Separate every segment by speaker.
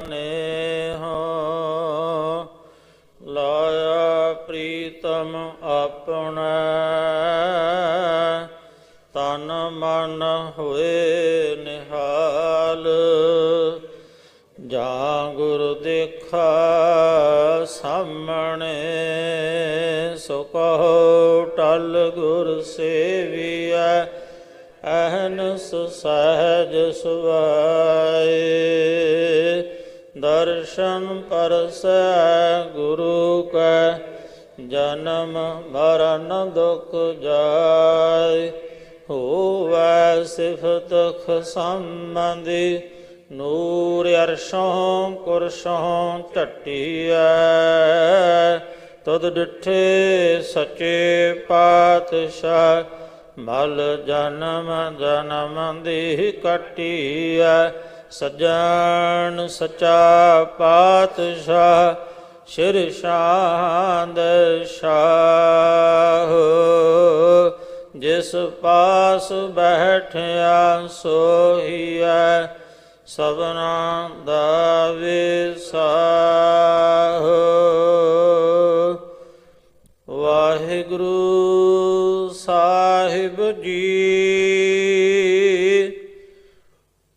Speaker 1: ਨੇਹ ਲਾਇਆ ਪ੍ਰੀਤਮ ਆਪਣਾ। ਤਨ ਮਨ ਹੋਏ ਨਿਹਾਲ। ਜਾਂ ਗੁਰ ਦੇਖਾ ਸਾਹਮਣੇ, ਸੋ ਕਹੋ ਟਲ ਗੁਰ ਸੇਵੀਐ। ਅਹਨਸ ਸਹਜ ਸੁਭਾਏ ਦਰਸ਼ਨ ਪਰਸੈ ਗੁਰੂ ਕੈ, ਜਨਮ ਮਰਨ ਦੁਖ ਜਾਏ। ਹੋਵੈ ਸਿਫਤ ਖਸੰਬੰਦੀ ਨੂਰ ਅਰਸ਼ੋਂ ਕੁਰਸ਼ੋਂ ਟਟਿਐ ਤਦ ਡਿਠੇ ਸੱਚੇ ਪਾਤਸ਼ਾਹ, ਮਲ ਜਨਮ ਜਨਮ ਦੀ ਕਟਿਐ। ਸਜਣ ਸਚਾ ਪਾਤਸ਼ਾਹ, ਸ਼ਿਰ ਸ਼ਾਂਦ ਸ਼ਾਹ। ਜਿਸ ਪਾਸ ਬੈਠਿਆ ਸੋਹੀਐ, ਸਭਨਾ ਦਾ ਵਿਸਾਹ। ਵਾਹਿਗੁਰੂ ਸਾਹਿਬ ਜੀ।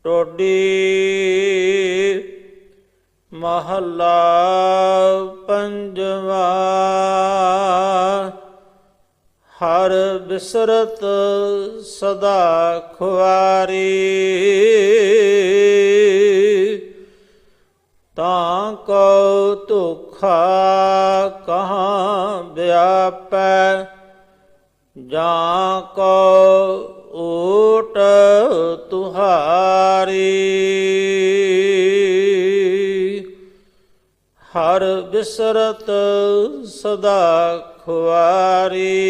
Speaker 1: ਟੋਡੀ ਮਹੱਲਾ ਪੰਜਵਾ। ਹਰ ਬਿਸਰਤ ਸਦਾ ਖੁਆਰੀ। ਤਾਂ ਕੋ ਧੋਖਾ ਕਹਾਂ ਵਿਆਪੈ। ਜਾਂ ਕੋ ਓਟ ਹਰ ਬਿਸਰਤ ਸਦਾ ਖੁਆਰੀ।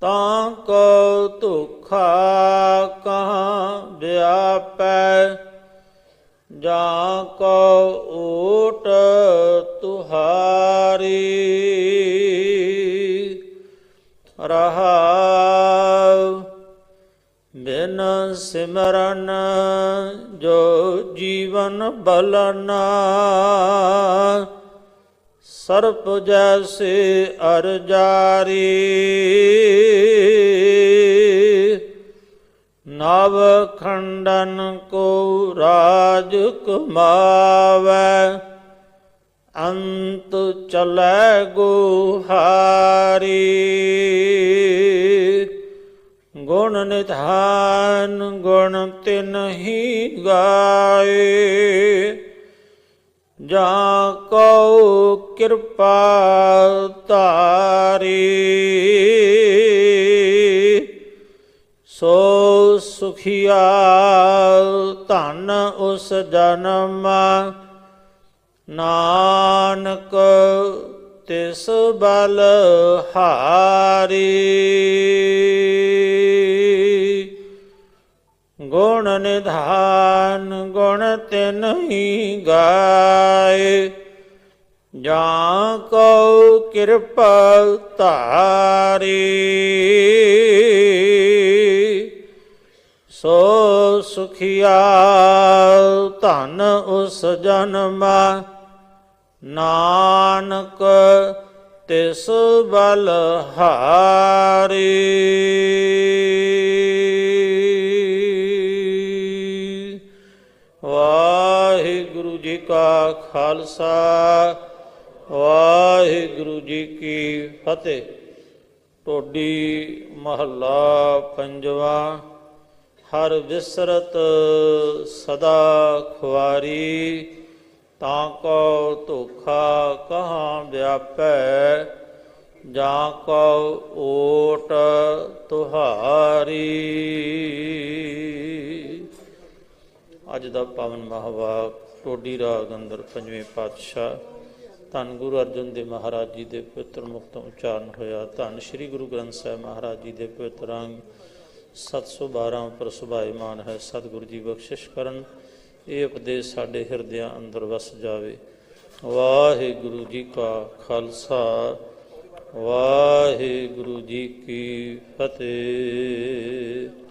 Speaker 1: ਤਾਂ ਕੋ ਧੋਖਾ ਕਹਾਂ ਵਿਆਪੈ ਜਾਂ ਕੋ ਓਟ ਤੁਹਾਰੀ। ਰਹਾਉ ਸਿਮਰਨ ਜੋ ਜੀਵਨ ਬਲਨਾ ਸਰਪ ਜੈਸੇ ਅਰ ਜਾਰੀ ਨਵ ਖੰਡਨ ਕੋ ਰਾਜ ਕਮਾਵੈ ਅੰਤ ਚਲੈ ਗੁਹਾਰੀ। ਗੁਣ ਨਿਧਾਨ, ਗੁਣ ਤਿਨ ਹੀ ਗਾਏ। ਜਾਂ ਕਉ ਕਿਰਪਾ ਧਾਰੀ, ਸੋ ਸੁਖੀਆ ਧਨ ਉਸ ਜਨਮ, ਨਾਨਕ ਤਿਸ ਬਲ ਹਾਰੀ। ਨਿਧਾਨ ਗੁਣ ਤਿਨ ਹੀ ਗਾਏ। ਜਾਂ ਕਉ ਕਿਰਪਾ ਧਾਰੀ। ਸੋ ਸੁਖਿਆ ਧਨ ਉਸ ਜਨਮ। ਨਾਨਕ ਤਿਸ ਬਲ ਹਾਰੀ। ਖਾਲਸਾ, ਵਾਹਿਗੁਰੂ ਜੀ ਕੀ ਫਤਿਹ। ਟੋਡੀ ਮਹੱਲਾ ਪੰਜਵਾ, ਹਰ ਵਿਸਰਤ ਸਦਾ ਖੁਆਰੀ, ਤਾਂ ਕੋ ਧੋਖਾ ਕਹਾਂ ਵਿਆਪੈ, ਜਾਂ ਕੋ ਓਟ ਤੁਹਾਰੀ। ਅੱਜ ਦਾ ਪਾਵਨ ਮਹਾਵਾਕ, ਟੋਡੀ ਰਾਗ ਅੰਦਰ ਪੰਜਵੇਂ ਪਾਤਸ਼ਾਹ। ਧੰਨ ਗੁਰੂ ਅਰਜਨ ਦੇਵ ਮਹਾਰਾਜ ਜੀ ਦੇ ਪਵਿੱਤਰ ਮੁਖ ਤੋਂ ਉਚਾਰਨ ਹੋਇਆ। ਧੰਨ ਸ੍ਰੀ ਗੁਰੂ ਗ੍ਰੰਥ ਸਾਹਿਬ ਮਹਾਰਾਜ ਜੀ ਦੇ ਪਵਿੱਤਰ ਅੰਗ। 712 ਪਰ ਸੁਭਾਇਮਾਨ ਹੈ। ਸਤਿਗੁਰੂ ਜੀ ਬਖਸ਼ਿਸ਼ ਕਰਨ। ਇਹ ਉਪਦੇਸ਼ ਸਾਡੇ ਹਿਰਦਿਆਂ ਅੰਦਰ ਵਸ ਜਾਵੇ। ਵਾਹਿਗੁਰੂ ਜੀ ਕਾ ਖਾਲਸਾ। ਵਾਹਿਗੁਰੂ ਜੀ ਕੀ ਫਤਿਹ।